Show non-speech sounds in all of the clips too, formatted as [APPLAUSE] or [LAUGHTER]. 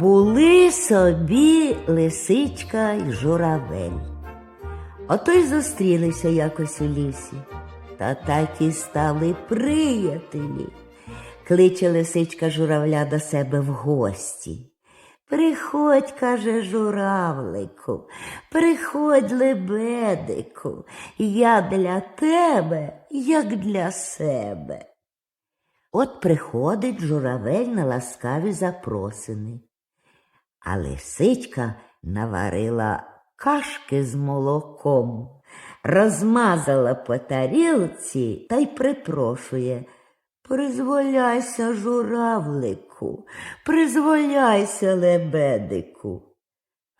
Були собі лисичка й журавель. Ото й зустрілися якось у лісі, та так і стали приятелі. Кличе лисичка журавля до себе в гості. Приходь, каже журавлику, приходь, лебедику, я для тебе, як для себе. От приходить журавель на ласкаві запросини, а лисичка наварила кашки з молоком, розмазала по тарілці та й припрошує. Призволяйся, журавлику, призволяйся, лебедику.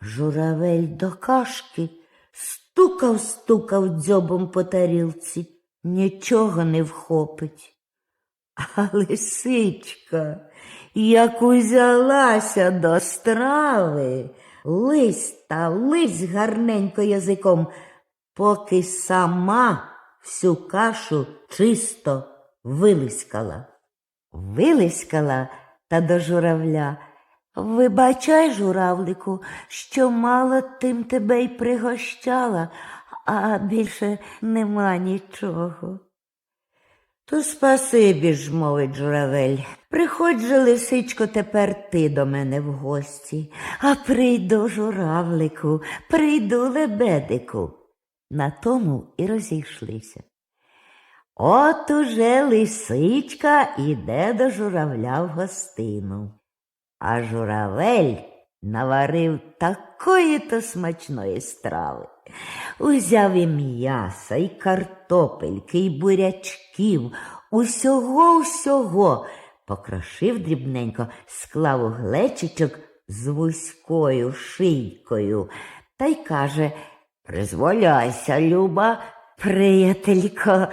Журавель до кашки стукав, стукав дзьобом по тарілці, нічого не вхопить. А [LAUGHS] лисичка, як узялася до страви, лись та лись гарненько язиком, поки сама всю кашу чисто вилискала. Вилискала та до журавля. Вибачай, журавлику, що мало тим тебе й пригощала, а більше нема нічого. То спасибі ж, мовить журавель. Приходь же, лисичко, тепер ти до мене в гості, а прийду журавлику, прийду лебедику. На тому і розійшлися. От уже лисичка іде до журавля в гостину, а журавель наварив такої то смачної страви. Узяв і м'яса, і картопельки, і бурячків, усього усього, покрошив дрібненько, склав у глечичок з вузькою шийкою та й каже Призволяйся, Люба, приятелько,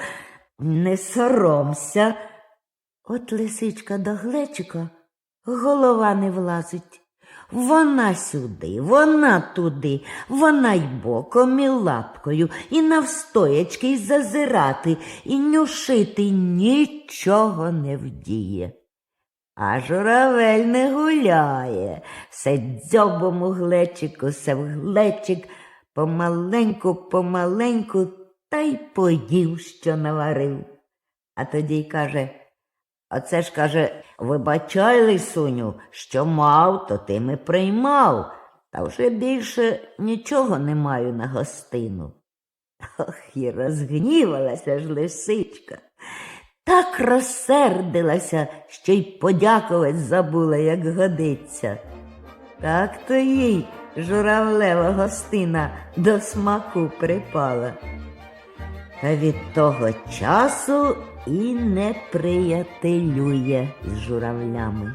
не соромся. От лисичка до глечика голова не влазить. Вона сюди, вона туди, вона й боком, і лапкою, і навстоячки, й зазирати, і нюшити нічого не вдіє. А журавель не гуляє, все дзьобом у глечику, все в глечик, помаленьку, помаленьку, та й поїв, що наварив. А тоді й каже Оце ж каже, вибачай, лисуню, що мав, то тим і приймав, та вже більше нічого не маю на гостину. Ох, і розгнівалася ж лисичка. Так розсердилася, що й подякувати забула, як годиться. Так то їй журавлева гостина до смаку припала. Та від того часу і не приятелює з журавлями.